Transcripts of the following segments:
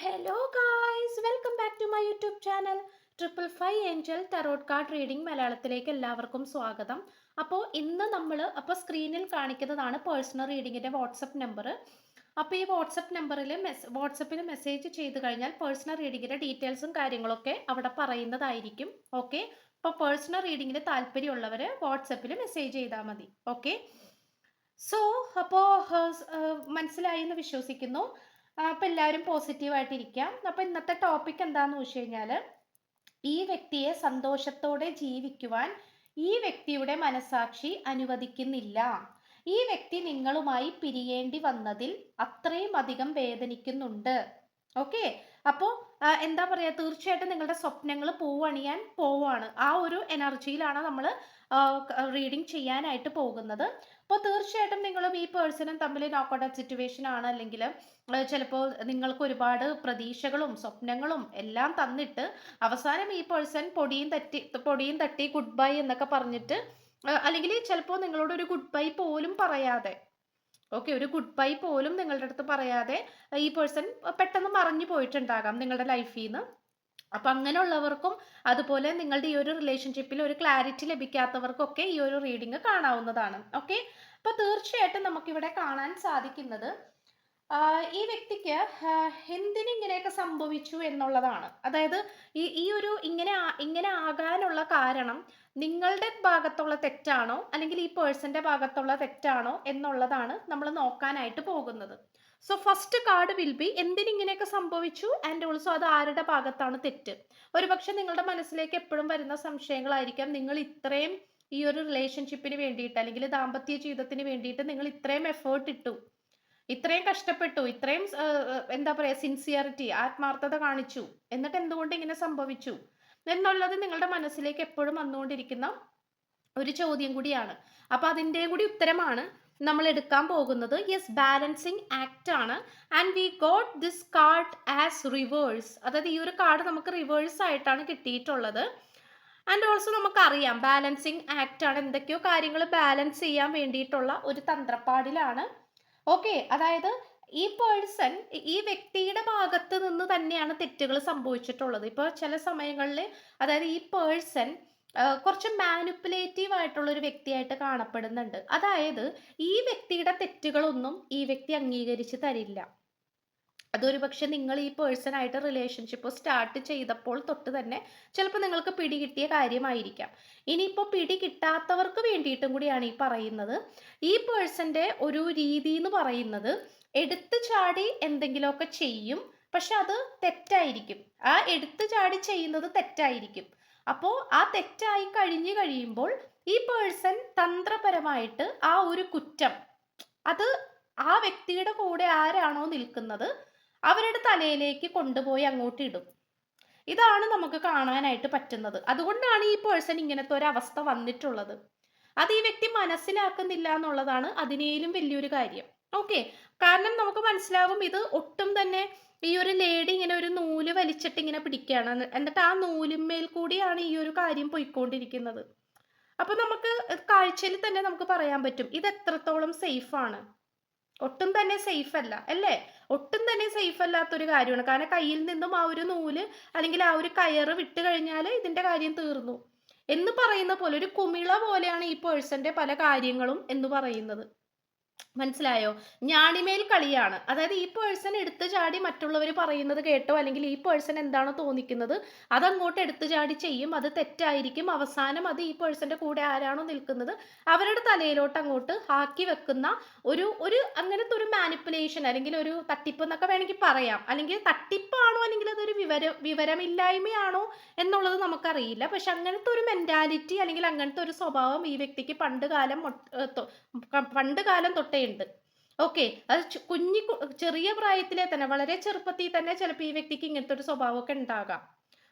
Hello guys welcome back to my YouTube channel triple five angel tarot card reading മലയാളത്തിലേക്ക് എല്ലാവർക്കും സ്വാഗതം. അപ്പോൾ ഇന്ന് നമ്മൾ അപ്പോൾ സ്ക്രീനിൽ കാണിക്കുന്നതാണ് പേഴ്സണൽ റീഡിങ്ങിന്റെ വാട്സപ്പ് നമ്പർ അപ്പോൾ ഈ വാട്സപ്പ് നമ്പറിൽ മെസ് വാട്സപ്പിൽ മെസ്സേജ് ചെയ്ത് കഴിഞ്ഞാൽ പേഴ്സണൽ റീഡിങ്ങിന്റെ ഡീറ്റെയിൽസും കാര്യങ്ങളൊക്കെ അവിടെ പറയുന്നതായിരിക്കും. ഓക്കെ അപ്പോൾ പേഴ്സണൽ റീഡിങ്ങിന് താല്പര്യമുള്ളവർ വാട്സപ്പിൽ മെസ്സേജ് ചെയ്താൽ മതി. ഓക്കെ സോ അപ്പോൾ മനസ്സിലായി എന്ന് വിശ്വസിക്കുന്നു. അപ്പം എല്ലാവരും പോസിറ്റീവായിട്ടിരിക്കാം അപ്പം ഇന്നത്തെ ടോപ്പിക് എന്താണെന്ന് വെച്ച് കഴിഞ്ഞാൽ ഈ വ്യക്തിയെ സന്തോഷത്തോടെ ജീവിക്കുവാൻ ഈ വ്യക്തിയുടെ മനസാക്ഷി അനുവദിക്കുന്നില്ല. ഈ വ്യക്തി നിങ്ങളുമായി പിരിയേണ്ടി വന്നതിൽ അത്രയും അധികം വേദനിക്കുന്നുണ്ട്. ഓക്കെ അപ്പോൾ എന്താ പറയുക തീർച്ചയായിട്ടും നിങ്ങളുടെ സ്വപ്നങ്ങൾ പൂവണിയാൻ പോവാണ്. ആ ഒരു എനർജിയിലാണ് നമ്മൾ റീഡിങ് ചെയ്യാനായിട്ട് പോകുന്നത്. അപ്പോൾ തീർച്ചയായിട്ടും നിങ്ങളും ഈ പേഴ്സണും തമ്മിൽ നോക്കൗട്ട് സിറ്റുവേഷൻ ആണ്. അല്ലെങ്കിൽ ചിലപ്പോൾ നിങ്ങൾക്ക് ഒരുപാട് പ്രതീക്ഷകളും സ്വപ്നങ്ങളും എല്ലാം തന്നിട്ട് അവസാനം ഈ പേഴ്സൺ പൊടിയും തട്ടി പൊടിയും തട്ടി ഗുഡ് ബൈ എന്നൊക്കെ പറഞ്ഞിട്ട് അല്ലെങ്കിൽ ചിലപ്പോൾ നിങ്ങളോട് ഒരു ഗുഡ് ബൈ പോലും പറയാതെ ഓക്കെ ഒരു ഗുഡ് ബൈ പോലും നിങ്ങളുടെ അടുത്ത് പറയാതെ ഈ പേഴ്സൺ പെട്ടെന്ന് മറിഞ്ഞു പോയിട്ടുണ്ടാകാം നിങ്ങളുടെ ലൈഫിൽ നിന്ന് അപ്പം അങ്ങനെയുള്ളവർക്കും അതുപോലെ നിങ്ങളുടെ ഈ ഒരു റിലേഷൻഷിപ്പിൽ ഒരു ക്ലാരിറ്റി ലഭിക്കാത്തവർക്കൊക്കെ ഈ ഒരു റീഡിങ് കാണാവുന്നതാണ്. ഓക്കെ? അപ്പോൾ തീർച്ചയായിട്ടും നമുക്കിവിടെ കാണാൻ സാധിക്കുന്നത് ഈ വ്യക്തിക്ക് എന്തിനിങ്ങനെയൊക്കെ സംഭവിച്ചു എന്നുള്ളതാണ്. അതായത് ഈ ഈ ഒരു ഇങ്ങനെ ഇങ്ങനെ ആകാനുള്ള കാരണം നിങ്ങളുടെ ഭാഗത്തുള്ള തെറ്റാണോ അല്ലെങ്കിൽ ഈ പേഴ്സന്റെ ഭാഗത്തുള്ള തെറ്റാണോ എന്നുള്ളതാണ് നമ്മൾ നോക്കാനായിട്ട് പോകുന്നത്. So first card will be എന്തിനിങ്ങനെയൊക്കെ സംഭവിച്ചു ആൻഡ് ഓൾസോ അത് ആരുടെ ഭാഗത്താണ് തെറ്റ്. ഒരുപക്ഷെ നിങ്ങളുടെ മനസ്സിലേക്ക് എപ്പോഴും വരുന്ന സംശയങ്ങളായിരിക്കാം. നിങ്ങൾ ഇത്രയും ഈ ഒരു റിലേഷൻഷിപ്പിന് വേണ്ടിയിട്ട് അല്ലെങ്കിൽ ദാമ്പത്യ ജീവിതത്തിന് വേണ്ടിയിട്ട് നിങ്ങൾ ഇത്രയും എഫേർട്ട് ഇട്ടു. ഇത്രയും കഷ്ടപ്പെട്ടു ഇത്രയും എന്താ പറയുക സിൻസിയറിറ്റി ആത്മാർത്ഥത കാണിച്ചു. എന്നിട്ട് എന്തുകൊണ്ട് ഇങ്ങനെ സംഭവിച്ചു? എന്നുള്ളത് നിങ്ങളുടെ മനസ്സിലേക്ക് എപ്പോഴും വന്നുകൊണ്ടിരിക്കുന്ന ഒരു ചോദ്യം കൂടിയാണ്. അപ്പൊ അതിന്റെ കൂടി ഉത്തരമാണ് നമ്മൾ എടുക്കാൻ പോകുന്നത്. യെസ് ബാലൻസിങ് ആക്ട് ആണ്. And we got this card as reverse അതായത് ഈ ഒരു കാർഡ് നമുക്ക് റിവേഴ്സ് ആയിട്ടാണ് കിട്ടിയിട്ടുള്ളത്. ആൻഡ് ഓൾസോ നമുക്കറിയാം ബാലൻസിങ് ആക്ട് ആണ് എന്തൊക്കെയോ കാര്യങ്ങൾ ബാലൻസ് ചെയ്യാൻ വേണ്ടിയിട്ടുള്ള ഒരു തന്ത്രപ്പാടിലാണ് ഓക്കെ അതായത് ഈ പേഴ്സൺ ഈ വ്യക്തിയുടെ ഭാഗത്ത് നിന്ന് തന്നെയാണ് തെറ്റുകൾ സംഭവിച്ചിട്ടുള്ളത്. ഇപ്പോൾ ചില സമയങ്ങളിൽ അതായത് ഈ പേഴ്സൺ കുറച്ച് മാനിപ്പുലേറ്റീവ് ആയിട്ടുള്ള ഒരു വ്യക്തിയായിട്ട് കാണപ്പെടുന്നുണ്ട്. അതായത് ഈ വ്യക്തിയുടെ തെറ്റുകളൊന്നും ഈ വ്യക്തി അംഗീകരിച്ച് തരില്ല. അതൊരു പക്ഷെ നിങ്ങൾ ഈ പേഴ്സണായിട്ട് റിലേഷൻഷിപ്പ് സ്റ്റാർട്ട് ചെയ്തപ്പോൾ തൊട്ട് തന്നെ ചിലപ്പോൾ നിങ്ങൾക്ക് പിടി കിട്ടിയ കാര്യമായിരിക്കാം. ഇനിയിപ്പോൾ പിടി കിട്ടാത്തവർക്ക് വേണ്ടിയിട്ടും കൂടിയാണ് ഈ പറയുന്നത്. ഈ പേഴ്സന്റെ ഒരു രീതി എന്ന് പറയുന്നത് എടുത്തു ചാടി എന്തെങ്കിലുമൊക്കെ ചെയ്യും പക്ഷെ അത് തെറ്റായിരിക്കും. ആ എടുത്തു ചാടി ചെയ്യുന്നത് തെറ്റായിരിക്കും. അപ്പോൾ ആ തെറ്റായി കഴിഞ്ഞു കഴിയുമ്പോൾ ഈ പേഴ്സൺ തന്ത്രപരമായിട്ട് ആ ഒരു കുറ്റം അത് ആ വ്യക്തിയുടെ കൂടെ ആരാണോ നിൽക്കുന്നത് അവരുടെ തലയിലേക്ക് കൊണ്ടുപോയി അങ്ങോട്ട് ഇടും. ഇതാണ് നമുക്ക് കാണാനായിട്ട് പറ്റുന്നത്. അതുകൊണ്ടാണ് ഈ പേഴ്സൺ ഇങ്ങനത്തെ ഒരു അവസ്ഥ വന്നിട്ടുള്ളത്. അത് ഈ വ്യക്തി മനസ്സിലാക്കുന്നില്ല എന്നുള്ളതാണ് അതിനേലും വലിയൊരു കാര്യം. ഓക്കെ കാരണം നമുക്ക് മനസ്സിലാവും ഇത് ഒട്ടും തന്നെ ഈ ഒരു ലേഡി ഇങ്ങനെ ഒരു നൂൽ വലിച്ചിട്ട് ഇങ്ങനെ പിടിക്കുകയാണ്. എന്നിട്ട് ആ നൂലിന്മേൽ കൂടിയാണ് ഈ ഒരു കാര്യം പോയിക്കൊണ്ടിരിക്കുന്നത്. അപ്പൊ നമുക്ക് കാഴ്ചയിൽ തന്നെ നമുക്ക് പറയാൻ പറ്റും. ഇത് എത്രത്തോളം സേഫ് ആണ്. ഒട്ടും തന്നെ സേഫ് അല്ല. അല്ലേ? ഒട്ടും തന്നെ സേഫ് അല്ലാത്തൊരു കാര്യമാണ്. കാരണം കയ്യിൽ നിന്നും ആ ഒരു നൂൽ അല്ലെങ്കിൽ ആ ഒരു കയറ് വിട്ട് കഴിഞ്ഞാൽ ഇതിന്റെ കാര്യം തീർന്നു. എന്ന് പറയുന്ന പോലെ ഒരു കുമിള പോലെയാണ് ഈ പേഴ്സന്റെ പല കാര്യങ്ങളും എന്ന് പറയുന്നത്. മനസ്സിലായോ? ഞാണിമേൽ കളിയാണ്. അതായത് ഈ പേഴ്സൺ എടുത്തു ചാടി മറ്റുള്ളവർ പറയുന്നത് കേട്ടോ? അല്ലെങ്കിൽ ഈ പേഴ്സൺ എന്താണോ തോന്നിക്കുന്നത് അതങ്ങോട്ട് എടുത്തു ചാടി ചെയ്യും. അത് തെറ്റായിരിക്കും. അവസാനം അത് ഈ പേഴ്സന്റെ കൂടെ ആരാണോ നിൽക്കുന്നത് അവരുടെ തലയിലോട്ട് അങ്ങോട്ട് ആക്കി വെക്കുന്ന ഒരു ഒരു അങ്ങനത്തെ ഒരു മാനിപ്പുലേഷൻ അല്ലെങ്കിൽ ഒരു തട്ടിപ്പ് എന്നൊക്കെ വേണമെങ്കിൽ പറയാം. അല്ലെങ്കിൽ തട്ടിപ്പാണോ? അല്ലെങ്കിൽ അതൊരു വിവര വിവരമില്ലായ്മയാണോ? എന്നുള്ളത് നമുക്കറിയില്ല. പക്ഷെ അങ്ങനത്തെ ഒരു മെന്റാലിറ്റി അല്ലെങ്കിൽ അങ്ങനത്തെ ഒരു സ്വഭാവം ഈ വ്യക്തിക്ക് പണ്ട് കാലം പണ്ട് കാലം തൊട്ടേ ഉണ്ട് ഓക്കെ. അത് കുഞ്ഞി ചെറിയ പ്രായത്തിലെ തന്നെ വളരെ ചെറുപ്പത്തിൽ തന്നെ ചിലപ്പോൾ ഈ വ്യക്തിക്ക് ഇങ്ങനത്തെ ഒരു സ്വഭാവമൊക്കെ ഉണ്ടാകാം.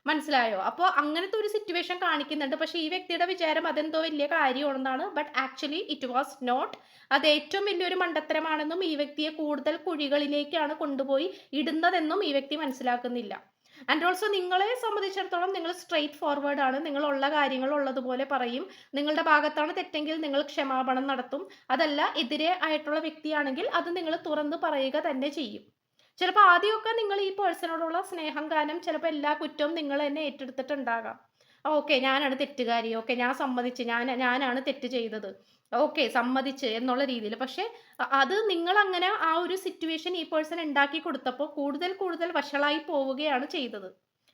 മനസ്സിലായോ? അപ്പോൾ അങ്ങനത്തെ ഒരു സിറ്റുവേഷൻ കാണിക്കുന്നുണ്ട്. പക്ഷേ ഈ വ്യക്തിയുടെ വിചാരം അതെന്തോ വലിയ കാര്യമാണെന്നാണ്. But actually it was not അത് ഏറ്റവും വലിയൊരു മണ്ടത്തരമാണെന്നും ഈ വ്യക്തിയെ കൂടുതൽ കുഴികളിലേക്കാണ് കൊണ്ടുപോയി ഇടുന്നതെന്നും ഈ വ്യക്തി മനസ്സിലാക്കുന്നില്ല. ആൻഡ് ഓൾസോ നിങ്ങളെ സംബന്ധിച്ചിടത്തോളം നിങ്ങൾ സ്ട്രെയിറ്റ് ഫോർവേഡ് ആണ്. നിങ്ങൾ ഉള്ള കാര്യങ്ങൾ ഉള്ളതുപോലെ പറയും. നിങ്ങളുടെ ഭാഗത്താണ് തെറ്റെങ്കിൽ നിങ്ങൾ ക്ഷമാപണം നടത്തും. അതല്ല എതിരെ ആയിട്ടുള്ള വ്യക്തിയാണെങ്കിൽ അത് നിങ്ങൾ തുറന്ന് പറയുക തന്നെ ചെയ്യും. ചിലപ്പോൾ ആദ്യമൊക്കെ നിങ്ങൾ ഈ പേഴ്സണോടുള്ള സ്നേഹം കാരണം ചിലപ്പോൾ എല്ലാ കുറ്റവും നിങ്ങൾ തന്നെ ഏറ്റെടുത്തിട്ടുണ്ടാകാം. ഓക്കെ ഞാനാണ് തെറ്റുകാരി. ഓക്കെ ഞാൻ സമ്മതിച്ച്. ഞാൻ ഞാനാണ് തെറ്റ് ചെയ്തത്. ഓക്കെ സമ്മതിച്ച് എന്നുള്ള രീതിയിൽ. പക്ഷെ അത് നിങ്ങൾ അങ്ങനെ ആ ഒരു സിറ്റുവേഷൻ ഈ പേഴ്സൺ ഉണ്ടാക്കി കൊടുത്തപ്പോൾ കൂടുതൽ കൂടുതൽ വഷളായി പോവുകയാണ് ചെയ്തത്.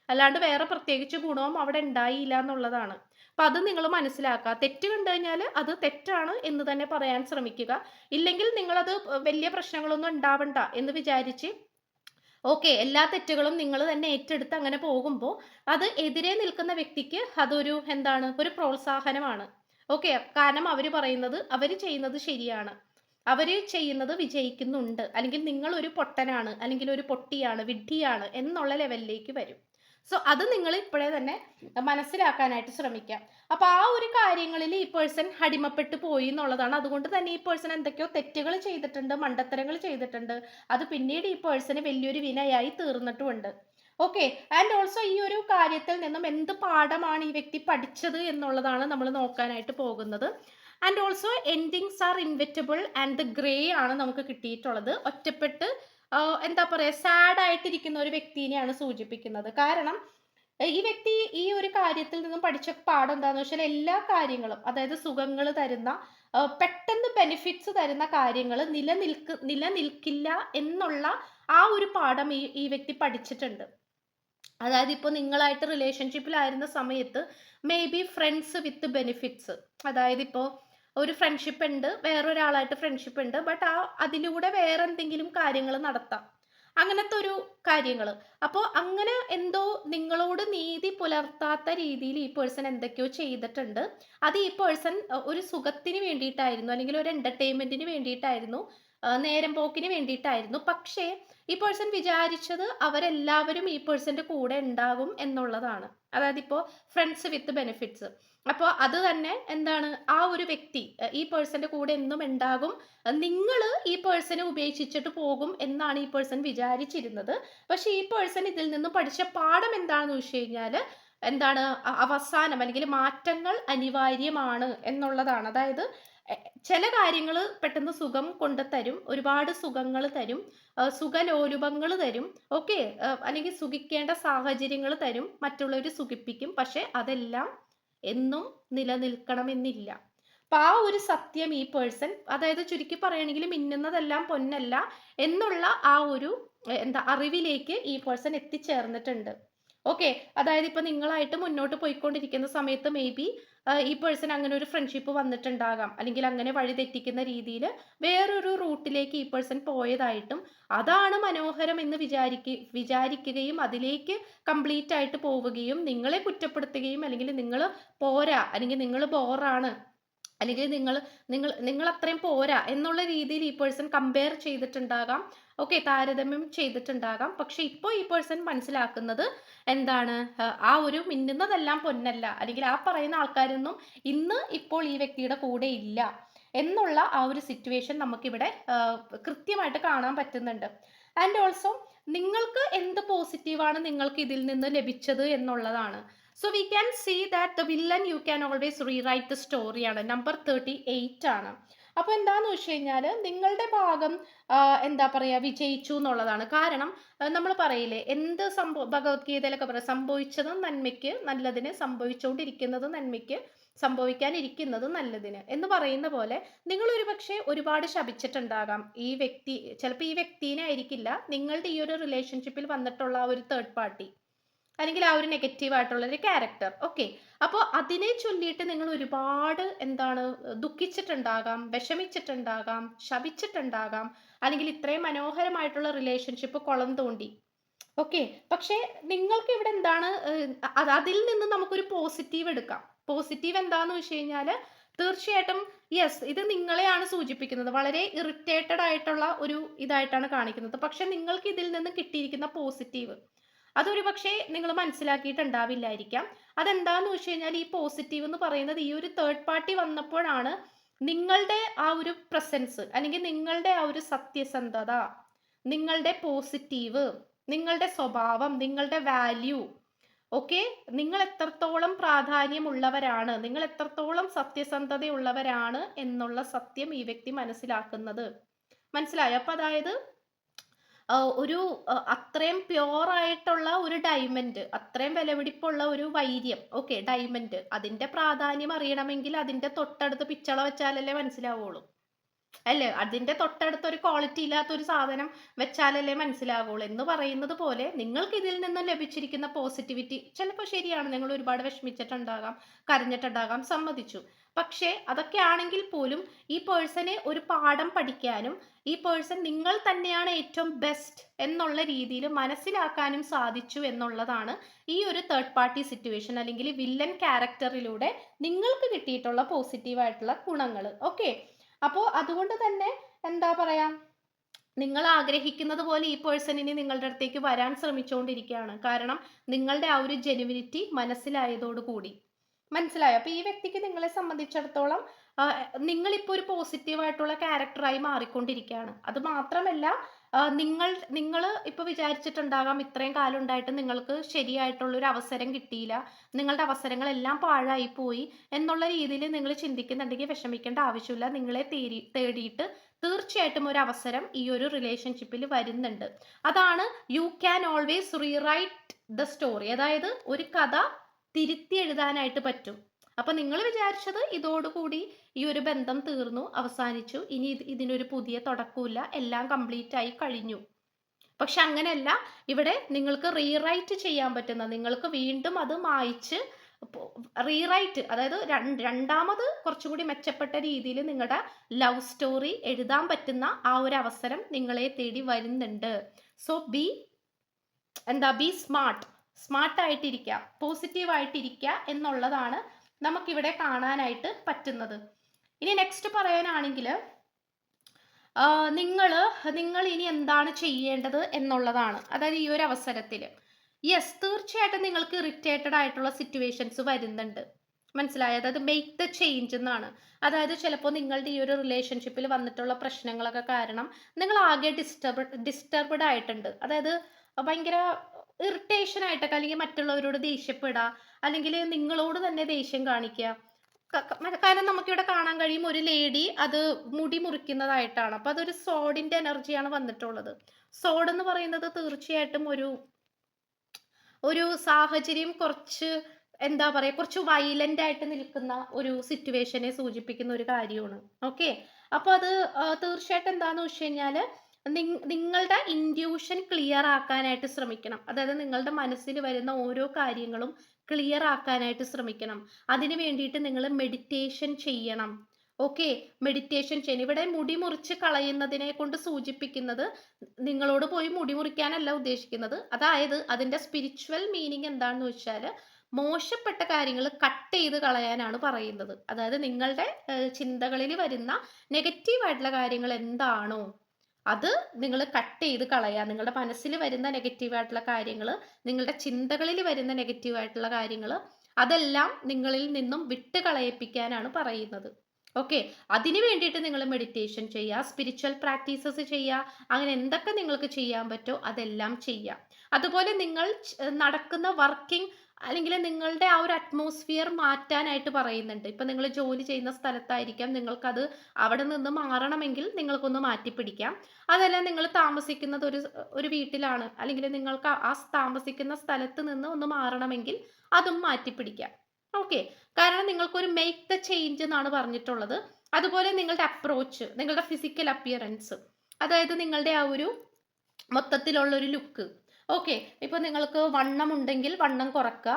അല്ലാണ്ട് വേറെ പ്രത്യേകിച്ച് ഗുണവും അവിടെ ഉണ്ടായില്ല എന്നുള്ളതാണ്. അപ്പം അത് നിങ്ങൾ മനസ്സിലാക്കുക. തെറ്റ് കണ്ടു കഴിഞ്ഞാൽ അത് തെറ്റാണ് എന്ന് തന്നെ പറയാൻ ശ്രമിക്കുക. ഇല്ലെങ്കിൽ നിങ്ങളത് വലിയ പ്രശ്നങ്ങളൊന്നും ഉണ്ടാവണ്ട എന്ന് വിചാരിച്ച് ഓക്കെ എല്ലാ തെറ്റുകളും നിങ്ങൾ തന്നെ ഏറ്റെടുത്ത് അങ്ങനെ പോകുമ്പോൾ അത് എതിരെ നിൽക്കുന്ന വ്യക്തിക്ക് അതൊരു എന്താണ്? ഒരു പ്രോത്സാഹനമാണ്. ഓക്കെ കാരണം അവർ പറയുന്നത് അവർ ചെയ്യുന്നത് ശരിയാണ്. അവർ ചെയ്യുന്നത് വിജയിക്കുന്നുണ്ട്. അല്ലെങ്കിൽ നിങ്ങൾ ഒരു പൊട്ടനാണ് അല്ലെങ്കിൽ ഒരു പൊട്ടിയാണ് വിഡ്ഢിയാണ് എന്നുള്ള ലെവലിലേക്ക് വരും. സോ അത് നിങ്ങൾ ഇപ്പോഴേ തന്നെ മനസ്സിലാക്കാനായിട്ട് ശ്രമിക്കാം. അപ്പോൾ ആ ഒരു കാര്യങ്ങളിൽ ഈ പേഴ്സൺ അടിമപ്പെട്ടു പോയി എന്നുള്ളതാണ്. അതുകൊണ്ട് തന്നെ ഈ പേഴ്സൺ എന്തൊക്കെയോ തെറ്റുകൾ ചെയ്തിട്ടുണ്ട് മണ്ടത്തരങ്ങൾ ചെയ്തിട്ടുണ്ട്. അത് പിന്നീട് ഈ പേഴ്സണ് വലിയൊരു വിനയായി തീർന്നിട്ടുമുണ്ട്. ഓക്കെ ആൻഡ് ഓൾസോ ഈ ഒരു കാര്യത്തിൽ നിന്നും എന്ത് പാഠമാണ് ഈ വ്യക്തി പഠിച്ചത് എന്നുള്ളതാണ് നമ്മൾ നോക്കാനായിട്ട് പോകുന്നത്. And also endings are inevitable and grey ആണ് നമുക്ക് കിട്ടിയിട്ടുള്ളത്. ഒറ്റപ്പെട്ട് എന്താ പറയുക സാഡ് ആയിട്ടിരിക്കുന്ന ഒരു വ്യക്തിനെയാണ് സൂചിപ്പിക്കുന്നത്. കാരണം ഈ വ്യക്തി ഈ ഒരു കാര്യത്തിൽ നിന്നും പഠിച്ച പാഠം എന്താണെന്ന് വെച്ചാൽ എല്ലാ കാര്യങ്ങളും അതായത് സുഖങ്ങൾ തരുന്ന പെട്ടെന്ന് ബെനിഫിറ്റ്സ് തരുന്ന കാര്യങ്ങൾ നിലനിൽക്ക് നിലനിൽക്കില്ല എന്നുള്ള ആ ഒരു പാഠം ഈ ഈ വ്യക്തി പഠിച്ചിട്ടുണ്ട്. അതായത് ഇപ്പോൾ നിങ്ങളായിട്ട് റിലേഷൻഷിപ്പിലായിരുന്ന സമയത്ത് maybe friends with benefits അതായത് ഇപ്പോൾ ഒരു ഫ്രണ്ട്ഷിപ്പ് ഉണ്ട് വേറൊരാളായിട്ട് ഫ്രണ്ട്ഷിപ്പ് ഉണ്ട് ബട്ട് ആ അതിലൂടെ വേറെ എന്തെങ്കിലും കാര്യങ്ങൾ നടത്താം. അങ്ങനത്തെ ഒരു കാര്യങ്ങൾ അപ്പോൾ അങ്ങനെ എന്തോ നിങ്ങളോട് നീതി പുലർത്താത്ത രീതിയിൽ ഈ പേഴ്സൺ എന്തൊക്കെയോ ചെയ്തിട്ടുണ്ട്. അത് ഈ പേഴ്സൺ ഒരു സുഖത്തിന് വേണ്ടിയിട്ടായിരുന്നു അല്ലെങ്കിൽ ഒരു എന്റർടൈൻമെന്റിന് വേണ്ടിയിട്ടായിരുന്നു നേരം പോക്കിന് വേണ്ടിയിട്ടായിരുന്നു. പക്ഷേ ഈ പേഴ്സൺ വിചാരിച്ചത് അവരെല്ലാവരും ഈ പേഴ്സന്റെ കൂടെ ഉണ്ടാകും എന്നുള്ളതാണ്. അതായത് ഇപ്പോൾ ഫ്രണ്ട്സ് വിത്ത് ബെനിഫിറ്റ്സ് അപ്പോൾ അത് തന്നെ എന്താണ്? ആ ഒരു വ്യക്തി ഈ പേഴ്സന്റെ കൂടെ എന്നും ഉണ്ടാകും. നിങ്ങൾ ഈ പേഴ്സണെ ഉപേക്ഷിച്ചിട്ട് പോകും എന്നാണ് ഈ പേഴ്സൺ വിചാരിച്ചിരുന്നത്. പക്ഷേ ഈ പേഴ്സൺ ഇതിൽ നിന്ന് പഠിച്ച പാഠം എന്താണെന്ന് വെച്ച് കഴിഞ്ഞാൽ എന്താണ്? അവസാനം അല്ലെങ്കിൽ മാറ്റങ്ങൾ അനിവാര്യമാണ് എന്നുള്ളതാണ്. അതായത് ചില കാര്യങ്ങൾ പെട്ടെന്ന് സുഖം കൊണ്ട് തരും ഒരുപാട് സുഖങ്ങൾ തരും സുഖലോലുപങ്ങൾ തരും ഓക്കെ അല്ലെങ്കിൽ സുഖിക്കേണ്ട സാഹചര്യങ്ങൾ തരും മറ്റുള്ളവർ സുഖിപ്പിക്കും പക്ഷെ അതെല്ലാം എന്നും നിലനിൽക്കണമെന്നില്ല. അപ്പൊ ആ ഒരു സത്യം ഈ പേഴ്സൺ അതായത് ചുരുക്കി പറയുകയാണെങ്കിൽ മിന്നുന്നതെല്ലാം പൊന്നല്ല എന്നുള്ള ആ ഒരു എന്താ അറിവിലേക്ക് ഈ പേഴ്സൺ എത്തിച്ചേർന്നിട്ടുണ്ട്. ഓക്കെ അതായത് ഇപ്പൊ നിങ്ങളായിട്ട് മുന്നോട്ട് പോയിക്കൊണ്ടിരിക്കുന്ന സമയത്ത് മേ ബി ഈ പേഴ്സൺ അങ്ങനെ ഒരു ഫ്രണ്ട്ഷിപ്പ് വന്നിട്ടുണ്ടാകാം. അല്ലെങ്കിൽ അങ്ങനെ വഴി തെറ്റിക്കുന്ന രീതിയിൽ വേറൊരു റൂട്ടിലേക്ക് ഈ പേഴ്സൺ പോയതായിട്ടും അതാണ് മനോഹരം എന്ന് വിചാരിക്ക വിചാരിക്കുകയും അതിലേക്ക് കംപ്ലീറ്റ് ആയിട്ട് പോവുകയും നിങ്ങളെ കുറ്റപ്പെടുത്തുകയും അല്ലെങ്കിൽ നിങ്ങൾ പോരാ അല്ലെങ്കിൽ നിങ്ങൾ ബോറാണ് അല്ലെങ്കിൽ നിങ്ങൾ നിങ്ങൾ നിങ്ങൾ അത്രയും പോരാ എന്നുള്ള രീതിയിൽ ഈ പേഴ്സൺ കമ്പയർ ചെയ്തിട്ടുണ്ടാകാം. ഓക്കെ താരതമ്യം ചെയ്തിട്ടുണ്ടാകാം. പക്ഷെ ഇപ്പോൾ ഈ പേഴ്സൺ മനസ്സിലാക്കുന്നത് എന്താണ്? ആ ഒരു മിന്നുന്നതെല്ലാം പൊന്നല്ല. അല്ലെങ്കിൽ ആ പറയുന്ന ആൾക്കാരൊന്നും ഇന്ന് ഇപ്പോൾ ഈ വ്യക്തിയുടെ കൂടെ ഇല്ല എന്നുള്ള ആ ഒരു സിറ്റുവേഷൻ നമുക്കിവിടെ കൃത്യമായിട്ട് കാണാൻ പറ്റുന്നുണ്ട്. ആൻഡ് ഓൾസോ നിങ്ങൾക്ക് എന്ത് പോസിറ്റീവാണ് നിങ്ങൾക്ക് ഇതിൽ നിന്ന് ലഭിച്ചത് എന്നുള്ളതാണ്. So we can see that the villain you can always rewrite the സ്റ്റോറിയാണ് നമ്പർ തേർട്ടി എയ്റ്റ് ആണ്. അപ്പോൾ എന്താന്ന് വെച്ച് കഴിഞ്ഞാൽ നിങ്ങളുടെ ഭാഗം എന്താ പറയുക വിജയിച്ചു എന്നുള്ളതാണ്. കാരണം നമ്മൾ പറയില്ലേ എന്ത് സംഭവ ഭഗവത്ഗീതയിലൊക്കെ പറയാം സംഭവിച്ചതും നന്മയ്ക്ക് നല്ലതിന് സംഭവിച്ചുകൊണ്ടിരിക്കുന്നത് നന്മയ്ക്ക് സംഭവിക്കാനിരിക്കുന്നത് നല്ലതിന് എന്ന് പറയുന്ന പോലെ നിങ്ങൾ ഒരു പക്ഷേ ഒരുപാട് ശപിച്ചിട്ടുണ്ടാകാം. ഈ വ്യക്തി ചിലപ്പോൾ ഈ വ്യക്തിനെ ആയിരിക്കില്ല നിങ്ങളുടെ ഈ ഒരു റിലേഷൻഷിപ്പിൽ വന്നിട്ടുള്ള ഒരു തേർഡ് പാർട്ടി അല്ലെങ്കിൽ ആ ഒരു നെഗറ്റീവ് ആയിട്ടുള്ള ഒരു ക്യാരക്ടർ ഓക്കെ അപ്പോൾ അതിനെ ചൊല്ലിയിട്ട് നിങ്ങൾ ഒരുപാട് എന്താണ് ദുഃഖിച്ചിട്ടുണ്ടാകാം വിഷമിച്ചിട്ടുണ്ടാകാം ശപിച്ചിട്ടുണ്ടാകാം അല്ലെങ്കിൽ ഇത്രയും മനോഹരമായിട്ടുള്ള റിലേഷൻഷിപ്പ് കുളം തോണ്ടി. ഓക്കെ പക്ഷേ നിങ്ങൾക്ക് ഇവിടെ എന്താണ് അതിൽ നിന്ന് നമുക്കൊരു പോസിറ്റീവ് എടുക്കാം. പോസിറ്റീവ് എന്താന്ന് വെച്ച് കഴിഞ്ഞാൽ തീർച്ചയായിട്ടും യെസ് ഇത് നിങ്ങളെയാണ് സൂചിപ്പിക്കുന്നത്. വളരെ ഇറിറ്റേറ്റഡ് ആയിട്ടുള്ള ഒരു ഇതായിട്ടാണ് കാണിക്കുന്നത്. പക്ഷെ നിങ്ങൾക്ക് ഇതിൽ നിന്ന് കിട്ടിയിരിക്കുന്ന പോസിറ്റീവ് അതൊരു പക്ഷേ നിങ്ങൾ മനസ്സിലാക്കിയിട്ടുണ്ടാവില്ലായിരിക്കാം. അതെന്താന്ന് വെച്ച് കഴിഞ്ഞാൽ ഈ പോസിറ്റീവ് എന്ന് പറയുന്നത് ഈ ഒരു തേർഡ് പാർട്ടി വന്നപ്പോഴാണ് നിങ്ങളുടെ ആ ഒരു പ്രസൻസ് അല്ലെങ്കിൽ നിങ്ങളുടെ ആ ഒരു സത്യസന്ധത നിങ്ങളുടെ പോസിറ്റീവ് നിങ്ങളുടെ സ്വഭാവം നിങ്ങളുടെ വാല്യൂ ഓക്കെ നിങ്ങൾ എത്രത്തോളം പ്രാധാന്യമുള്ളവരാണ് നിങ്ങൾ എത്രത്തോളം സത്യസന്ധതയുള്ളവരാണ് എന്നുള്ള സത്യം ഈ വ്യക്തി മനസ്സിലാക്കുന്നത്. മനസ്സിലായോ? അപ്പൊ അതായത് ഒരു അത്രയും പ്യുവറായിട്ടുള്ള ഒരു ഡയമണ്ട് അത്രയും വിലപിടിപ്പുള്ള ഒരു വൈര്യം. ഓക്കെ ഡയമണ്ട് അതിന്റെ പ്രാധാന്യം അറിയണമെങ്കിൽ അതിന്റെ തൊട്ടടുത്ത് പിച്ചള വെച്ചാലല്ലേ മനസ്സിലാവുള്ളൂ. അല്ലേ? അതിന്റെ തൊട്ടടുത്ത് ഒരു ക്വാളിറ്റി ഇല്ലാത്ത ഒരു സാധനം വെച്ചാലല്ലേ മനസ്സിലാവുള്ളൂ. എന്ന് പറയുന്നത് പോലെ നിങ്ങൾക്ക് ഇതിൽ നിന്നും ലഭിച്ചിരിക്കുന്ന പോസിറ്റിവിറ്റി ചിലപ്പോൾ ശരിയാണ്. നിങ്ങൾ ഒരുപാട് വിഷമിച്ചിട്ടുണ്ടാകാം കരഞ്ഞിട്ടുണ്ടാകാം സമ്മതിച്ചു. പക്ഷേ അതൊക്കെ ആണെങ്കിൽ പോലും ഈ പേഴ്സണെ ഒരു പാഠം പഠിക്കാനും ഈ പേഴ്സൺ നിങ്ങൾ തന്നെയാണ് ഏറ്റവും ബെസ്റ്റ് എന്നുള്ള രീതിയിൽ മനസ്സിലാക്കാനും സാധിച്ചു എന്നുള്ളതാണ് ഈ ഒരു തേർഡ് പാർട്ടി സിറ്റുവേഷൻ അല്ലെങ്കിൽ വില്ലൻ ക്യാരക്ടറിലൂടെ നിങ്ങൾക്ക് കിട്ടിയിട്ടുള്ള പോസിറ്റീവായിട്ടുള്ള ഗുണങ്ങൾ ഓക്കെ അപ്പോൾ അതുകൊണ്ട് തന്നെ എന്താ പറയാ? നിങ്ങൾ ആഗ്രഹിക്കുന്നത് പോലെ ഈ പേഴ്സൺ ഇനി നിങ്ങളുടെ അടുത്തേക്ക് വരാൻ ശ്രമിച്ചുകൊണ്ടിരിക്കുകയാണ്. കാരണം നിങ്ങളുടെ ആ ഒരു ജെനുവിനിറ്റി മനസ്സിലായതോടുകൂടി. മനസ്സിലായോ? അപ്പൊ ഈ വ്യക്തിക്ക് നിങ്ങളെ സംബന്ധിച്ചിടത്തോളം നിങ്ങളിപ്പോൾ ഒരു പോസിറ്റീവായിട്ടുള്ള ക്യാരക്ടറായി മാറിക്കൊണ്ടിരിക്കുകയാണ്. അത് മാത്രമല്ല നിങ്ങൾ നിങ്ങൾ ഇപ്പോൾ വിചാരിച്ചിട്ടുണ്ടാകാം ഇത്രയും കാലം ഉണ്ടായിട്ട് നിങ്ങൾക്ക് ശരിയായിട്ടുള്ള ഒരു അവസരം കിട്ടിയില്ല നിങ്ങളുടെ അവസരങ്ങളെല്ലാം പാഴായി പോയി എന്നുള്ള രീതിയിൽ നിങ്ങൾ ചിന്തിക്കുന്നുണ്ടെങ്കിൽ വിഷമിക്കേണ്ട ആവശ്യമില്ല. നിങ്ങളെ തേടി തേടിയിട്ട് തീർച്ചയായിട്ടും ഒരു അവസരം ഈ ഒരു റിലേഷൻഷിപ്പിൽ വരുന്നുണ്ട്. അതാണ് you can always rewrite the story അതായത് ഒരു കഥ തിരുത്തി എഴുതാനായിട്ട് പറ്റും. അപ്പൊ നിങ്ങൾ വിചാരിച്ചത് ഇതോടുകൂടി ഈ ഒരു ബന്ധം തീർന്നു അവസാനിച്ചു. ഇനി ഇത് ഇതിനൊരു പുതിയ തുടക്കമില്ല എല്ലാം കംപ്ലീറ്റ് ആയി കഴിഞ്ഞു. പക്ഷെ അങ്ങനെയല്ല ഇവിടെ നിങ്ങൾക്ക് റീറൈറ്റ് ചെയ്യാൻ പറ്റുന്ന നിങ്ങൾക്ക് വീണ്ടും അത് മായ്ച്ച് റീറൈറ്റ് അതായത് രണ്ട് രണ്ടാമത് കുറച്ചും കൂടി മെച്ചപ്പെട്ട രീതിയിൽ നിങ്ങളുടെ ലവ് സ്റ്റോറി എഴുതാൻ പറ്റുന്ന ആ ഒരു അവസരം നിങ്ങളെ തേടി വരുന്നുണ്ട്. സോ ബി എന്താ ബി സ്മാർട്ട് സ്മാർട്ട് ആയിട്ടിരിക്കുക പോസിറ്റീവ് ആയിട്ടിരിക്കുക എന്നുള്ളതാണ് നമുക്കിവിടെ കാണാനായിട്ട് പറ്റുന്നത്. ഇനി നെക്സ്റ്റ് പറയാനാണെങ്കിൽ നിങ്ങൾ നിങ്ങൾ ഇനി എന്താണ് ചെയ്യേണ്ടത് എന്നുള്ളതാണ്. അതായത് ഈ ഒരു അവസരത്തിൽ യെസ് തീർച്ചയായിട്ടും നിങ്ങൾക്ക് ഇറിറ്റേറ്റഡ് ആയിട്ടുള്ള സിറ്റുവേഷൻസ് വരുന്നുണ്ട്. മനസ്സിലായത് അതായത് മേക്ക് ദ ചേഞ്ച് എന്നാണ്. അതായത് ചിലപ്പോൾ നിങ്ങളുടെ ഈ ഒരു റിലേഷൻഷിപ്പിൽ വന്നിട്ടുള്ള പ്രശ്നങ്ങളൊക്കെ കാരണം നിങ്ങൾ ആകെ ഡിസ്റ്റർബ് ഡിസ്റ്റർബ്ഡ് ആയിട്ടുണ്ട്. അതായത് ഭയങ്കര ഇറിറ്റേഷൻ ആയിട്ടൊക്കെ അല്ലെങ്കിൽ മറ്റുള്ളവരോട് ദേഷ്യപ്പെടുക അല്ലെങ്കിൽ നിങ്ങളോട് തന്നെ ദേഷ്യം കാണിക്കുക. കാരണം നമുക്കിവിടെ കാണാൻ കഴിയും ഒരു ലേഡി അത് മുടി മുറിക്കുന്നതായിട്ടാണ്. അപ്പൊ അതൊരു സോഡിന്റെ എനർജിയാണ് വന്നിട്ടുള്ളത്. സോഡ് എന്ന് പറയുന്നത് തീർച്ചയായിട്ടും ഒരു ഒരു സാഹചര്യം കുറച്ച് എന്താ പറയാ കുറച്ച് വയലന്റ് ആയിട്ട് നിൽക്കുന്ന ഒരു സിറ്റുവേഷനെ സൂചിപ്പിക്കുന്ന ഒരു കാര്യമാണ്. ഓക്കെ അപ്പൊ അത് തീർച്ചയായിട്ടും എന്താന്ന് വെച്ച് കഴിഞ്ഞാൽ നിങ്ങളുടെ ഇൻഡ്യൂഷൻ ക്ലിയർ ആക്കാനായിട്ട് ശ്രമിക്കണം. അതായത് നിങ്ങളുടെ മനസ്സിൽ വരുന്ന ഓരോ കാര്യങ്ങളും ക്ലിയർ ആക്കാനായിട്ട് ശ്രമിക്കണം. അതിന് വേണ്ടിയിട്ട് നിങ്ങൾ മെഡിറ്റേഷൻ ചെയ്യണം. ഓക്കെ മെഡിറ്റേഷൻ ചെയ്യണം. ഇവിടെ മുടി മുറിച്ച് കളയുന്നതിനെ കൊണ്ട് സൂചിപ്പിക്കുന്നത് നിങ്ങളോട് പോയി മുടി മുറിക്കാനല്ല ഉദ്ദേശിക്കുന്നത്. അതായത് അതിന്റെ സ്പിരിച്വൽ മീനിങ് എന്താണെന്ന് വെച്ചാൽ മോശപ്പെട്ട കാര്യങ്ങൾ കട്ട് ചെയ്ത് കളയാനാണ് പറയുന്നത്. അതായത് നിങ്ങളുടെ ചിന്തകളിൽ വരുന്ന നെഗറ്റീവ് ആയിട്ടുള്ള കാര്യങ്ങൾ എന്താണോ അത് നിങ്ങൾ കട്ട് ചെയ്ത് കളയുക നിങ്ങളുടെ മനസ്സിൽ വരുന്ന നെഗറ്റീവായിട്ടുള്ള കാര്യങ്ങൾ നിങ്ങളുടെ ചിന്തകളിൽ വരുന്ന നെഗറ്റീവായിട്ടുള്ള കാര്യങ്ങൾ അതെല്ലാം നിങ്ങളിൽ നിന്നും വിട്ട് കളയിപ്പിക്കാനാണ് പറയുന്നത്. ഓക്കെ അതിനു വേണ്ടിയിട്ട് നിങ്ങൾ മെഡിറ്റേഷൻ ചെയ്യുക സ്പിരിച്വൽ പ്രാക്ടീസസ് ചെയ്യുക അങ്ങനെ എന്തൊക്കെ നിങ്ങൾക്ക് ചെയ്യാൻ പറ്റുമോ അതെല്ലാം ചെയ്യുക. അതുപോലെ നിങ്ങൾ നടക്കുന്ന വർക്കിംഗ് അല്ലെങ്കിൽ നിങ്ങളുടെ ആ ഒരു അറ്റ്മോസ്ഫിയർ മാറ്റാനായിട്ട് പറയുന്നുണ്ട്. ഇപ്പം നിങ്ങൾ ജോലി ചെയ്യുന്ന സ്ഥലത്തായിരിക്കാം. നിങ്ങൾക്കത് അവിടെ നിന്ന് മാറണമെങ്കിൽ നിങ്ങൾക്കൊന്ന് മാറ്റിപ്പിടിക്കാം. അതല്ല നിങ്ങൾ താമസിക്കുന്നത് ഒരു ഒരു വീട്ടിലാണ്. അല്ലെങ്കിൽ നിങ്ങൾക്ക് ആ- താമസിക്കുന്ന സ്ഥലത്ത് നിന്ന് ഒന്ന് മാറണമെങ്കിൽ അതും മാറ്റിപ്പിടിക്കാം. ഓക്കെ. കാരണം നിങ്ങൾക്കൊരു മേക്ക് ദ ചേഞ്ച് എന്നാണ് പറഞ്ഞിട്ടുള്ളത്. അതുപോലെ നിങ്ങളുടെ അപ്രോച്ച് നിങ്ങളുടെ ഫിസിക്കൽ അപ്പിയറൻസ് അതായത് നിങ്ങളുടെ ആ ഒരു മൊത്തത്തിലുള്ള ഒരു ലുക്ക് ഓക്കെ ഇപ്പൊ നിങ്ങൾക്ക് വണ്ണം ഉണ്ടെങ്കിൽ വണ്ണം കുറക്കുക.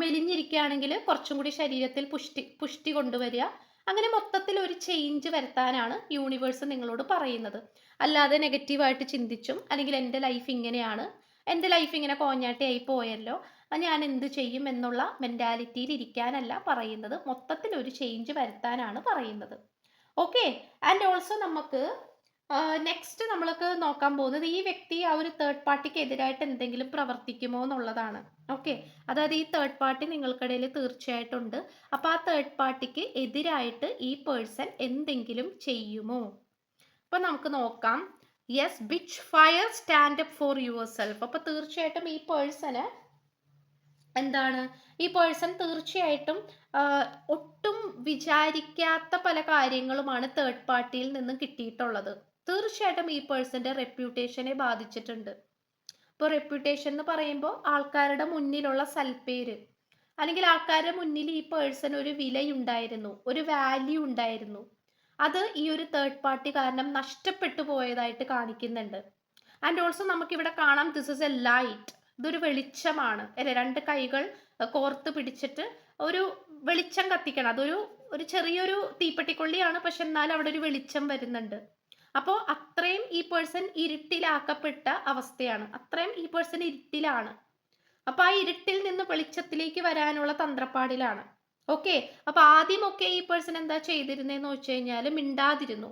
മെലിഞ്ഞിരിക്കുകയാണെങ്കിൽ കുറച്ചും കൂടി ശരീരത്തിൽ പുഷ്ടി പുഷ്ടി കൊണ്ടുവരിക. അങ്ങനെ മൊത്തത്തിൽ ഒരു ചേഞ്ച് വരുത്താനാണ് യൂണിവേഴ്സ് നിങ്ങളോട് പറയുന്നത്. അല്ലാതെ നെഗറ്റീവായിട്ട് ചിന്തിച്ചും അല്ലെങ്കിൽ എന്റെ ലൈഫ് ഇങ്ങനെയാണ് എന്റെ ലൈഫ് ഇങ്ങനെ കോഞ്ഞാട്ടിയായി പോയല്ലോ ഞാൻ എന്ത് ചെയ്യും എന്നുള്ള മെന്റാലിറ്റിയിൽ ഇരിക്കാനല്ല പറയുന്നത്. മൊത്തത്തിൽ ഒരു ചേഞ്ച് വരുത്താനാണ് പറയുന്നത്. ഓക്കെ ആൻഡ് ഓൾസോ നമുക്ക് നെക്സ്റ്റ് നമ്മൾക്ക് നോക്കാൻ പോകുന്നത് ഈ വ്യക്തി ആ ഒരു തേർഡ് പാർട്ടിക്ക് എതിരായിട്ട് എന്തെങ്കിലും പ്രവർത്തിക്കുമോ എന്നുള്ളതാണ്. ഓക്കെ അതായത് ഈ തേർഡ് പാർട്ടി നിങ്ങൾക്കിടയിൽ തീർച്ചയായിട്ടും ഉണ്ട് അപ്പോൾ ആ തേർഡ് പാർട്ടിക്ക് എതിരായിട്ട് ഈ പേഴ്സൺ എന്തെങ്കിലും ചെയ്യുമോ? അപ്പോൾ നമുക്ക് നോക്കാം. Yes bitch fire stand up for yourself അപ്പോൾ തീർച്ചയായിട്ടും ഈ പേഴ്സണ് എന്താണ്? ഈ പേഴ്സൺ തീർച്ചയായിട്ടും ഒട്ടും വിചാരിക്കാത്ത പല കാര്യങ്ങളുമാണ് തേർഡ് പാർട്ടിയിൽ നിന്ന് കിട്ടിയിട്ടുള്ളത്. തീർച്ചയായിട്ടും ഈ പേഴ്സന്റെ റെപ്യൂട്ടേഷനെ ബാധിച്ചിട്ടുണ്ട്. ഇപ്പോൾ റെപ്യൂട്ടേഷൻ എന്ന് പറയുമ്പോൾ ആൾക്കാരുടെ മുന്നിലുള്ള സൽപ്പേര്. അല്ലെങ്കിൽ ആൾക്കാരുടെ മുന്നിൽ ഈ പേഴ്സൺ ഒരു വിലയുണ്ടായിരുന്നു ഒരു വാല്യൂ ഉണ്ടായിരുന്നു. അത് ഈ ഒരു തേർഡ് പാർട്ടി കാരണം നഷ്ടപ്പെട്ടു പോയതായിട്ട് കാണിക്കുന്നുണ്ട്. ആൻഡ് ഓൾസോ നമുക്കിവിടെ കാണാം ദിസ് ഇസ് എ ലൈറ്റ് ഇതൊരു വെളിച്ചമാണ്. അല്ലെ രണ്ട് കൈകൾ കോർത്ത് പിടിച്ചിട്ട് ഒരു വെളിച്ചം കത്തിക്കണം. അതൊരു ഒരു ചെറിയൊരു തീപ്പെട്ടിക്കൊള്ളിയാണ് പക്ഷെ എന്നാലും അവിടെ ഒരു വെളിച്ചം വരുന്നുണ്ട്. അപ്പോൾ അത്രയും ഈ പേഴ്സൺ ഇരുട്ടിലാക്കപ്പെട്ട അവസ്ഥയാണ്. അത്രയും ഈ പേഴ്സൺ ഇരുട്ടിലാണ്. അപ്പൊ ആ ഇരുട്ടിൽ നിന്ന് വെളിച്ചത്തിലേക്ക് വരാനുള്ള തന്ത്രപ്പാടിലാണ്. ഓക്കെ അപ്പൊ ആദ്യമൊക്കെ ഈ പേഴ്സൺ എന്താ ചെയ്തിരുന്നതെന്ന് വെച്ച് കഴിഞ്ഞാൽ മിണ്ടാതിരുന്നു.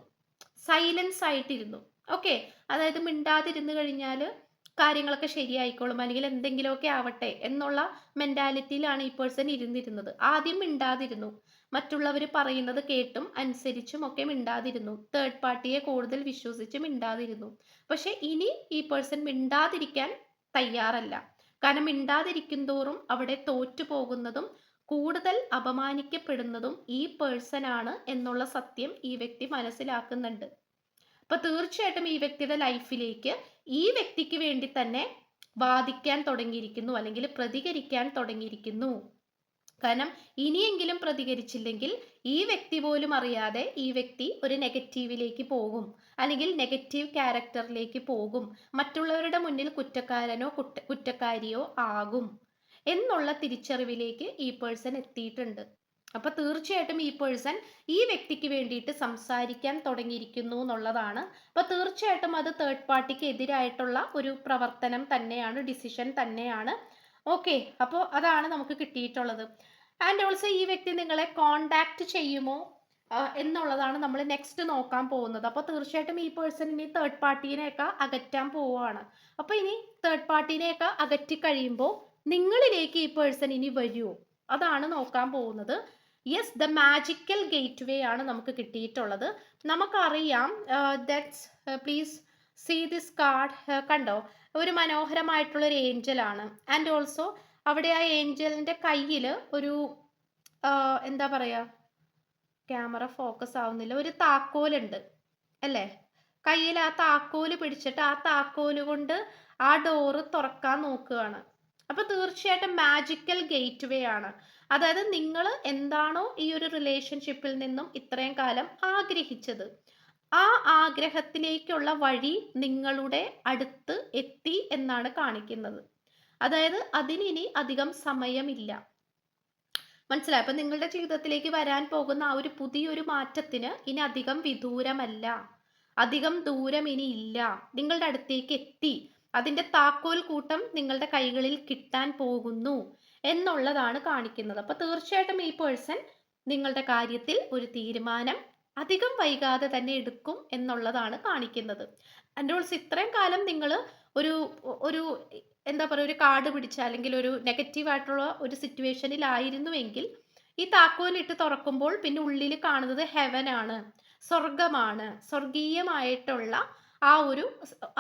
സൈലൻസ് ആയിട്ടിരുന്നു. ഓക്കെ അതായത് മിണ്ടാതിരുന്നു കഴിഞ്ഞാൽ കാര്യങ്ങളൊക്കെ ശരിയായിക്കോളും. അല്ലെങ്കിൽ എന്തെങ്കിലുമൊക്കെ ആവട്ടെ എന്നുള്ള മെന്റാലിറ്റിയിലാണ് ഈ പേഴ്സൺ ഇരുന്നിരുന്നത്. ആദ്യം മിണ്ടാതിരുന്നു. മറ്റുള്ളവർ പറയുന്നത് കേട്ടും അനുസരിച്ചും ഒക്കെ മിണ്ടാതിരുന്നു. തേർഡ് പാർട്ടിയെ കൂടുതൽ വിശ്വസിച്ച് മിണ്ടാതിരുന്നു. പക്ഷെ ഇനി ഈ പേഴ്സൺ മിണ്ടാതിരിക്കാൻ തയ്യാറല്ല. കാരണം മിണ്ടാതിരിക്കും തോറും അവിടെ തോറ്റു പോകുന്നതും കൂടുതൽ അപമാനിക്കപ്പെടുന്നതും ഈ പേഴ്സൺ ആണ് എന്നുള്ള സത്യം ഈ വ്യക്തി മനസ്സിലാക്കുന്നുണ്ട്. അപ്പൊ തീർച്ചയായിട്ടും ഈ വ്യക്തിയുടെ ലൈഫിലേക്ക് ഈ വ്യക്തിക്ക് വേണ്ടി തന്നെ വാദിക്കാൻ തുടങ്ങിയിരിക്കുന്നു അല്ലെങ്കിൽ പ്രതികരിക്കാൻ തുടങ്ങിയിരിക്കുന്നു. കാരണം ഇനിയെങ്കിലും പ്രതികരിച്ചില്ലെങ്കിൽ ഈ വ്യക്തി പോലും അറിയാതെ ഈ വ്യക്തി ഒരു നെഗറ്റീവിലേക്ക് പോകും. അല്ലെങ്കിൽ നെഗറ്റീവ് ക്യാരക്ടറിലേക്ക് പോകും. മറ്റുള്ളവരുടെ മുന്നിൽ കുറ്റക്കാരനോ കുറ്റ കുറ്റക്കാരിയോ ആകും. എന്നുള്ള തിരിച്ചറിവിലേക്ക് ഈ പേഴ്സൺ എത്തിയിട്ടുണ്ട്. അപ്പൊ തീർച്ചയായിട്ടും ഈ പേഴ്സൺ ഈ വ്യക്തിക്ക് വേണ്ടിയിട്ട് സംസാരിക്കാൻ തുടങ്ങിയിരിക്കുന്നു എന്നുള്ളതാണ്. അപ്പൊ തീർച്ചയായിട്ടും അത് തേർഡ് പാർട്ടിക്ക് എതിരായിട്ടുള്ള ഒരു പ്രവർത്തനം തന്നെയാണ് ഡിസിഷൻ തന്നെയാണ്. ഓക്കെ അപ്പോൾ അതാണ് നമുക്ക് കിട്ടിയിട്ടുള്ളത്. ആൻഡ് ഓൾസോ ഈ വ്യക്തി നിങ്ങളെ കോണ്ടാക്ട് ചെയ്യുമോ? എന്നുള്ളതാണ് നമ്മൾ നെക്സ്റ്റ് നോക്കാൻ പോകുന്നത്. അപ്പോൾ തീർച്ചയായിട്ടും ഈ പേഴ്സൺ ഇനി തേർഡ് പാർട്ടീനെയൊക്കെ അകറ്റാൻ പോവുകയാണ്. അപ്പോൾ ഇനി തേർഡ് പാർട്ടീനെയൊക്കെ അകറ്റി കഴിയുമ്പോൾ നിങ്ങളിലേക്ക് ഈ പേഴ്സൺ ഇനി വരുമോ അതാണ് നോക്കാൻ പോകുന്നത്. Yes the magical gateway ആണ് നമുക്ക് കിട്ടിയിട്ടുള്ളത്. നമുക്കറിയാം that's please see this card കണ്ടോ? ഒരു മനോഹരമായിട്ടുള്ള ഒരു ഏഞ്ചലാണ്. ആൻഡ് ഓൾസോ അവിടെ ആ ഏഞ്ചലിന്റെ കയ്യിൽ ഒരു എന്താ പറയാ ക്യാമറ ഫോക്കസ് ആവുന്നില്ല. ഒരു താക്കോലുണ്ട് അല്ലേ? കയ്യിൽ ആ താക്കോൽ പിടിച്ചിട്ട് ആ താക്കോൽ കൊണ്ട് ആ ഡോറ് തുറക്കാൻ നോക്കുകയാണ്. അപ്പൊ തീർച്ചയായിട്ടും മാജിക്കൽ ഗേറ്റ് വേ ആണ്. അതായത് നിങ്ങൾ എന്താണോ ഈ ഒരു റിലേഷൻഷിപ്പിൽ നിന്നും ഇത്രയും കാലം ആഗ്രഹിച്ചത്. ആ ആഗ്രഹത്തിലേക്കുള്ള വഴി നിങ്ങളുടെ അടുത്ത് എത്തി എന്നാണ് കാണിക്കുന്നത്. അതായത് അതിനിനി അധികം സമയമില്ല. മനസ്സിലായി? അപ്പൊ നിങ്ങളുടെ ജീവിതത്തിലേക്ക് വരാൻ പോകുന്ന ആ ഒരു പുതിയൊരു മാറ്റത്തിന് ഇനി അധികം വിദൂരമല്ല. അധികം ദൂരം ഇനി ഇല്ല. നിങ്ങളുടെ അടുത്തേക്ക് എത്തി. അതിന്റെ താക്കോൽ കൂട്ടം നിങ്ങളുടെ കൈകളിൽ കിട്ടാൻ പോകുന്നു എന്നുള്ളതാണ് കാണിക്കുന്നത്. അപ്പൊ തീർച്ചയായിട്ടും ഈ പേഴ്സൺ നിങ്ങളുടെ കാര്യത്തിൽ ഒരു തീരുമാനം അധികം വൈകാതെ തന്നെ എടുക്കും എന്നുള്ളതാണ് കാണിക്കുന്നത്. ആൻഡ് ഇത്രയും കാലം നിങ്ങൾ ഒരു ഒരു എന്താ പറയുക ഒരു കാർഡ് പിടിച്ച അല്ലെങ്കിൽ ഒരു നെഗറ്റീവ് ആയിട്ടുള്ള ഒരു സിറ്റുവേഷനിലായിരുന്നുവെങ്കിൽ ഈ താക്കോലിട്ട് തുറക്കുമ്പോൾ പിന്നെ ഉള്ളിൽ കാണുന്നത് ഹെവൻ ആണ് സ്വർഗമാണ് സ്വർഗീയമായിട്ടുള്ള ആ ഒരു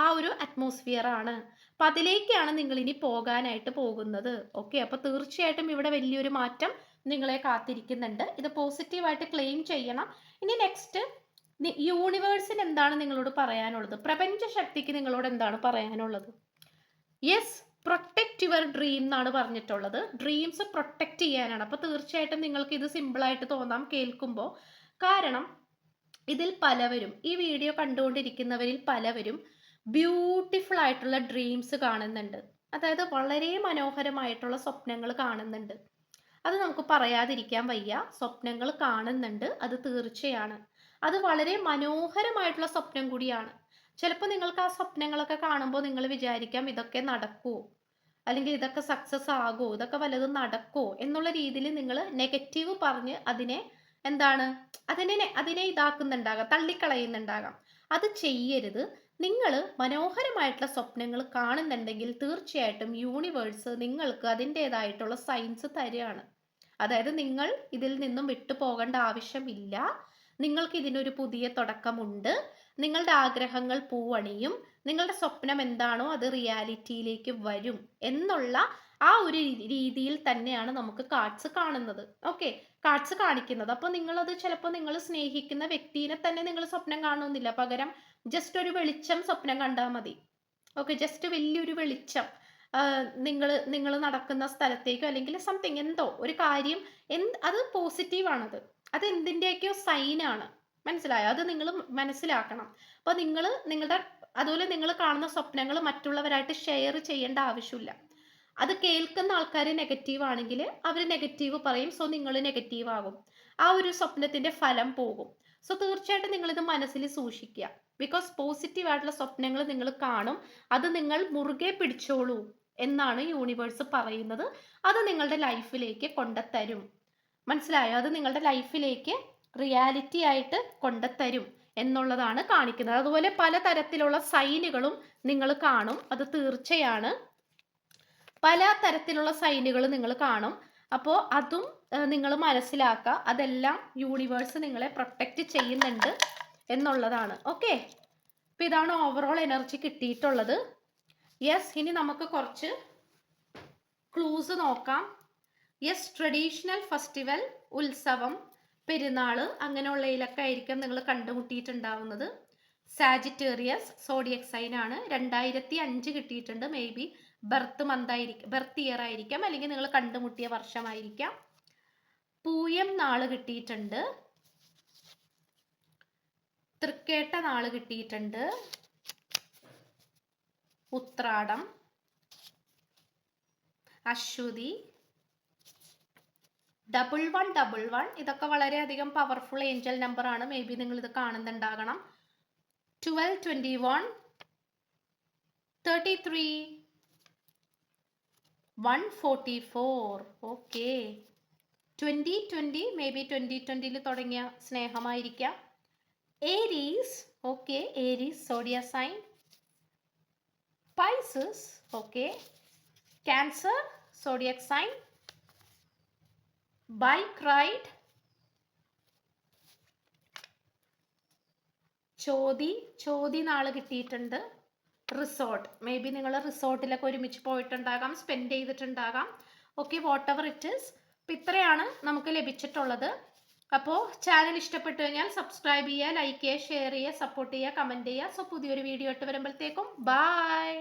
ആ ഒരു അറ്റ്മോസ്ഫിയർ ആണ്. അപ്പൊ അതിലേക്കാണ് നിങ്ങൾ ഇനി പോകാനായിട്ട് പോകുന്നത്. ഓക്കെ അപ്പൊ തീർച്ചയായിട്ടും ഇവിടെ വലിയൊരു മാറ്റം നിങ്ങളെ കാത്തിരിക്കുന്നുണ്ട്. ഇത് പോസിറ്റീവായിട്ട് ക്ലെയിം ചെയ്യണം. ഇനി നെക്സ്റ്റ് യൂണിവേഴ്സിന് എന്താണ് നിങ്ങളോട് പറയാനുള്ളത്? പ്രപഞ്ച ശക്തിക്ക് നിങ്ങളോട് എന്താണ് പറയാനുള്ളത്? യെസ് പ്രൊട്ടക്റ്റ് യുവർ ഡ്രീം എന്നാണ് പറഞ്ഞിട്ടുള്ളത്. ഡ്രീംസ് പ്രൊട്ടക്റ്റ് ചെയ്യാനാണ്. അപ്പോൾ തീർച്ചയായിട്ടും നിങ്ങൾക്ക് ഇത് സിമ്പിളായിട്ട് തോന്നാം കേൾക്കുമ്പോൾ കാരണം ഇതിൽ പലവരും ഈ വീഡിയോ കണ്ടുകൊണ്ടിരിക്കുന്നവരിൽ പലവരും ബ്യൂട്ടിഫുൾ ആയിട്ടുള്ള ഡ്രീംസ് കാണുന്നുണ്ട്. അതായത് വളരെ മനോഹരമായിട്ടുള്ള സ്വപ്നങ്ങൾ കാണുന്നുണ്ട്. അത് നമുക്ക് പറയാതിരിക്കാൻ വയ്യ. സ്വപ്നങ്ങൾ കാണുന്നുണ്ട്. അത് തീർച്ചയാണ്. അത് വളരെ മനോഹരമായിട്ടുള്ള സ്വപ്നം കൂടിയാണ്. ചിലപ്പോൾ നിങ്ങൾക്ക് ആ സ്വപ്നങ്ങളൊക്കെ കാണുമ്പോൾ നിങ്ങൾ വിചാരിക്കാം ഇതൊക്കെ നടക്കുമോ അല്ലെങ്കിൽ ഇതൊക്കെ സക്സസ് ആകുമോ ഇതൊക്കെ വല്ലതും നടക്കുമോ എന്നുള്ള രീതിയിൽ നിങ്ങൾ നെഗറ്റീവ് പറഞ്ഞ് അതിനെ എന്താണ്? അതിനെ അതിനെ ഇതാക്കുന്നുണ്ടാകാം തള്ളിക്കളയുന്നുണ്ടാകാം. അത് ചെയ്യരുത്. നിങ്ങൾ മനോഹരമായിട്ടുള്ള സ്വപ്നങ്ങൾ കാണുന്നുണ്ടെങ്കിൽ തീർച്ചയായിട്ടും യൂണിവേഴ്സ് നിങ്ങൾക്ക് അതിന്റെതായിട്ടുള്ള സയൻസ് തരികയാണ്. അതായത് നിങ്ങൾ ഇതിൽ നിന്നും വിട്ടു പോകേണ്ട ആവശ്യമില്ല നിങ്ങൾക്ക് ഇതിനൊരു പുതിയ തുടക്കമുണ്ട്. നിങ്ങളുടെ ആഗ്രഹങ്ങൾ പൂവണിയും. നിങ്ങളുടെ സ്വപ്നം എന്താണോ അത് റിയാലിറ്റിയിലേക്ക് വരും എന്നുള്ള ആ ഒരു രീതിയിൽ തന്നെയാണ് നമുക്ക് കാർഡ്സ് കാണുന്നത്. ഓക്കെ? കാർഡ്സ് കാണിക്കുന്നത്. അപ്പോൾ നിങ്ങളത് ചിലപ്പോൾ നിങ്ങൾ സ്നേഹിക്കുന്ന വ്യക്തിനെ തന്നെ നിങ്ങൾ സ്വപ്നം കാണുന്നില്ല. പകരം ജസ്റ്റ് ഒരു വെളിച്ചം സ്വപ്നം കണ്ടാൽ മതി. ഓക്കെ? ജസ്റ്റ് വലിയൊരു വെളിച്ചം. നിങ്ങൾ നിങ്ങൾ നടക്കുന്ന സ്ഥലത്തേക്കോ അല്ലെങ്കിൽ സംതിങ് എന്തോ ഒരു കാര്യം എന്ത് അത് പോസിറ്റീവാണത് അത് എന്തിന്റെയൊക്കെയോ സൈനാണ് മനസ്സിലായോ? അത് നിങ്ങൾ മനസ്സിലാക്കണം. അപ്പോൾ നിങ്ങൾ നിങ്ങളുടെ അതുപോലെ നിങ്ങൾ കാണുന്ന സ്വപ്നങ്ങൾ മറ്റുള്ളവരായിട്ട് ഷെയർ ചെയ്യേണ്ട ആവശ്യമില്ല. അത് കേൾക്കുന്ന ആൾക്കാർ നെഗറ്റീവ് ആണെങ്കിൽ അവർ നെഗറ്റീവ് പറയും. സോ നിങ്ങൾ നെഗറ്റീവ് ആകും. ആ ഒരു സ്വപ്നത്തിന്റെ ഫലം പോകും. സോ തീർച്ചയായിട്ടും നിങ്ങളിത് മനസ്സിൽ സൂക്ഷിക്കുക. ബിക്കോസ് പോസിറ്റീവ് ആയിട്ടുള്ള സ്വപ്നങ്ങൾ നിങ്ങൾ കാണും. അത് നിങ്ങൾ മുറുകെ പിടിച്ചോളൂ എന്നാണ് യൂണിവേഴ്സ് പറയുന്നത്. അത് നിങ്ങളുടെ ലൈഫിലേക്ക് കൊണ്ടുത്തരും മനസ്സിലായോ? അത് നിങ്ങളുടെ ലൈഫിലേക്ക് റിയാലിറ്റി ആയിട്ട് കൊണ്ടുത്തരും എന്നുള്ളതാണ് കാണിക്കുന്നത്. അതുപോലെ പലതരത്തിലുള്ള സൈനുകളും നിങ്ങൾ കാണും. അത് തീർച്ചയാണ്. പല തരത്തിലുള്ള സൈനുകൾ നിങ്ങൾ കാണും. അപ്പോൾ അതും നിങ്ങൾ മനസ്സിലാക്കുക. അതെല്ലാം യൂണിവേഴ്സ് നിങ്ങളെ പ്രൊട്ടക്റ്റ് ചെയ്യുന്നുണ്ട്. എന്നുള്ളതാണ്. ഓക്കെ അപ്പൊ ഇതാണ് ഓവറോൾ എനർജി കിട്ടിയിട്ടുള്ളത്. യെസ് ഇനി നമുക്ക് കുറച്ച് ക്ലൂസ് നോക്കാം. യെസ് ട്രഡീഷണൽ ഫെസ്റ്റിവൽ ഉത്സവം പെരുന്നാൾ അങ്ങനെയുള്ളതിലൊക്കെ ആയിരിക്കും നിങ്ങൾ കണ്ടുമുട്ടിയിട്ടുണ്ടാവുന്നത്. സാജിറ്റേറിയസ് സോഡിയക് സൈൻ ആണ്. രണ്ടായിരത്തി അഞ്ച് കിട്ടിയിട്ടുണ്ട്. മേ ബി ബർത്ത് മന്ത് ആയിരിക്കും ബർത്ത് ഇയർ ആയിരിക്കാം. അല്ലെങ്കിൽ നിങ്ങൾ കണ്ടുമുട്ടിയ വർഷമായിരിക്കാം. പൂയം നാൾ കിട്ടിയിട്ടുണ്ട്. തൃക്കേട്ട നാൾ കിട്ടിയിട്ടുണ്ട്. Uthradam. Aswathy. Double one double one. ഇതൊക്കെ വളരെയധികം പവർഫുൾ ഏഞ്ചൽ നമ്പർ ആണ്. മേ ബി നിങ്ങൾ ഇത് കാണുന്നുണ്ടാകണം. Twelve twenty one thirty three one forty four okay twenty twenty maybe twenty ട്വന്റിയിൽ തുടങ്ങിയ സ്നേഹമായിരിക്കാം. Aries okay Aries zodiac sign Pisces okay Cancer zodiac sign ride. ചോതി ചോതി നാൾ കിട്ടിയിട്ടുണ്ട്. Resort may be നിങ്ങൾ റിസോർട്ടിലൊക്കെ ഒരുമിച്ച് പോയിട്ടുണ്ടാകാം സ്പെൻഡ് ചെയ്തിട്ടുണ്ടാകാം. Okay whatever it is ഇപ്പം ഇത്രയാണ് നമുക്ക് ലഭിച്ചിട്ടുള്ളത്. അപ്പോൾ ചാനൽ ഇഷ്ടപ്പെട്ടു കഴിഞ്ഞാൽ സബ്സ്ക്രൈബ് ചെയ്യുക ലൈക്ക് ചെയ്യുക ഷെയർ ചെയ്യുക സപ്പോർട്ട് ചെയ്യുക കമന്റ് ചെയ്യുക. സോ പുതിയൊരു വീഡിയോ ഇട്ട് വരുമ്പോഴത്തേക്കും ബായ്